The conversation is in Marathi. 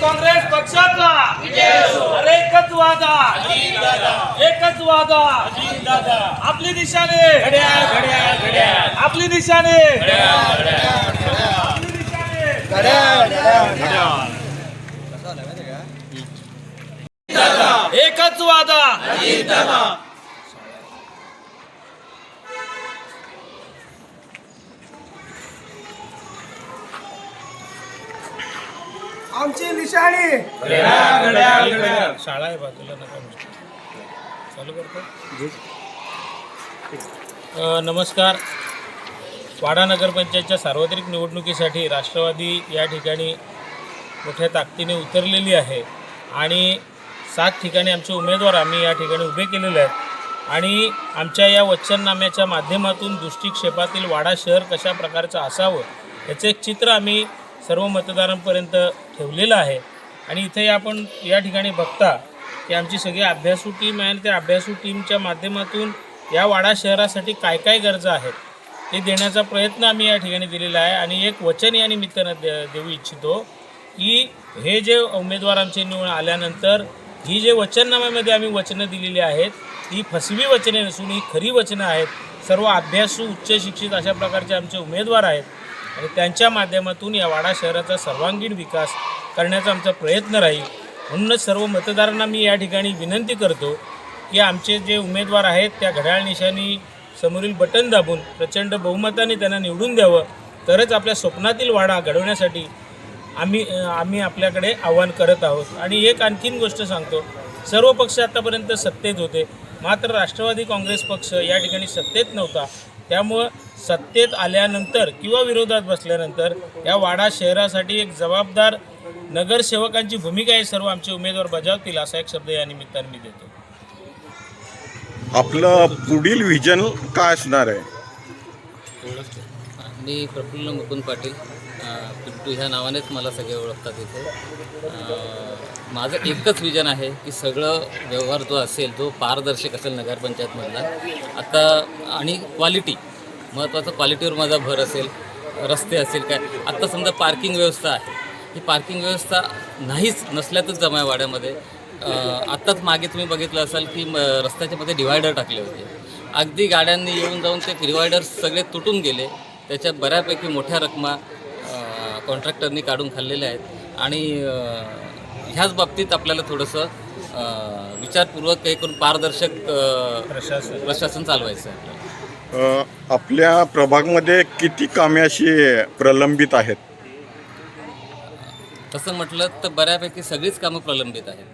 काँग्रेस पक्षाचा. अरे एकच वादा. एकच वादा. आपली दिशाने. आपली दिशाने. एकच वादा. आमची निशाणी. शाळा आहे बाजूला नका चालू करतो. नमस्कार. वाडा नगरपंचायतच्या सार्वत्रिक निवडणुकीसाठी राष्ट्रवादी या ठिकाणी मोठ्या ताकदीने उतरलेली आहे आणि सात ठिकाणी आमचे उमेदवार आम्ही या ठिकाणी उभे केलेले आहेत. आणि आमच्या या वचननाम्याच्या माध्यमातून दृष्टिक्षेपातील वाडा शहर कशा प्रकारचं असावं याचं एक चित्र आम्ही सर्व मतदारांपर्यंत ठेवलेलं आहे. आणि इथे आपण या ठिकाणी बघता की आमची सगळी अभ्यासू टीम आहे आणि त्या अभ्यासू टीमच्या माध्यमातून या वाडा शहरासाठी काय काय गरजा आहेत ते देण्याचा प्रयत्न आम्ही या ठिकाणी दिलेला आहे. आणि एक वचन या निमित्तानं दे देऊ इच्छितो की हे जे उमेदवार आमचे निवडून आल्यानंतर ही जे वचननाम्यामध्ये आम्ही वचनं दिलेली आहेत ही फसवी वचने नसून ही खरी वचनं आहेत. सर्व अभ्यासू उच्च शिक्षित अशा प्रकारचे आमचे उमेदवार आहेत. आणि त्यांच्या माध्यमातून या वाडा शहराचा सर्वांगीण विकास करण्याचा आमचा प्रयत्न राहील. म्हणूनच सर्व मतदारांना मी या ठिकाणी विनंती करतो की आमचे जे उमेदवार आहेत त्या घड्याळ निशाणी समोरील बटन दाबून प्रचंड बहुमताने त्यांना निवडून द्यावं. तरच आपल्या स्वप्नातील वाडा घडवण्यासाठी आम्ही आम्ही आपल्याकडे आव्हान करत आहोत. आणि एक आणखीन गोष्ट सांगतो. सर्व पक्ष आतापर्यंत सत्तेत होते. मात्र राष्ट्रवादी काँग्रेस पक्ष या ठिकाणी सत्तेत नव्हता. त्यामुळं सत्तेत आल्यानंतर किंवा विरोधात बसल्यानंतर या वाडा शहरासाठी एक जबाबदार नगरसेवकांची भूमिका हे सर्व आमचे उमेदवार बजावतील असा एक शब्द या निमित्ताने मी देतो. आपलं पुढील व्हिजन काय असणार आहे? मी प्रफुल्ल मुकुंद पाटील. पिंटू ह्या नावानेच मला सगळे ओळखतात इथे. माझं एकच विजन आहे की सगळं व्यवहार जो असेल तो पारदर्शक असेल नगरपंचायतमधला आता आणि क्वालिटी महत्त्वाचं क्वालिटीवर माझा भर असेल रस्ते असेल काय. आत्ता समजा पार्किंग व्यवस्था आहे. ही पार्किंग व्यवस्था नाहीच नसल्यातच जमा आहे वाड्यामध्ये. आत्ताच मागे तुम्ही बघितलं असाल की म, रस्त्याच्या मध्ये डिवायडर टाकले होते. अगदी गाड्यांनी येऊन जाऊन ते डिवायडर सगळे तुटून गेले. त्याच्यात बऱ्यापैकी मोठ्या रकमा कॉन्ट्रॅक्टरनी काढून खाल्लेल्या आहेत. आणि ह्याच बाबतीत आपल्याला थोडंसं विचारपूर्वक हे करून पारदर्शक प्रशासन. प्रशासन चालवायचं आहे. आपल्या प्रभागमध्ये किती कामे अशी प्रलंबित आहेत? तसं म्हटलं तर बऱ्यापैकी सगळीच कामं प्रलंबित आहेत.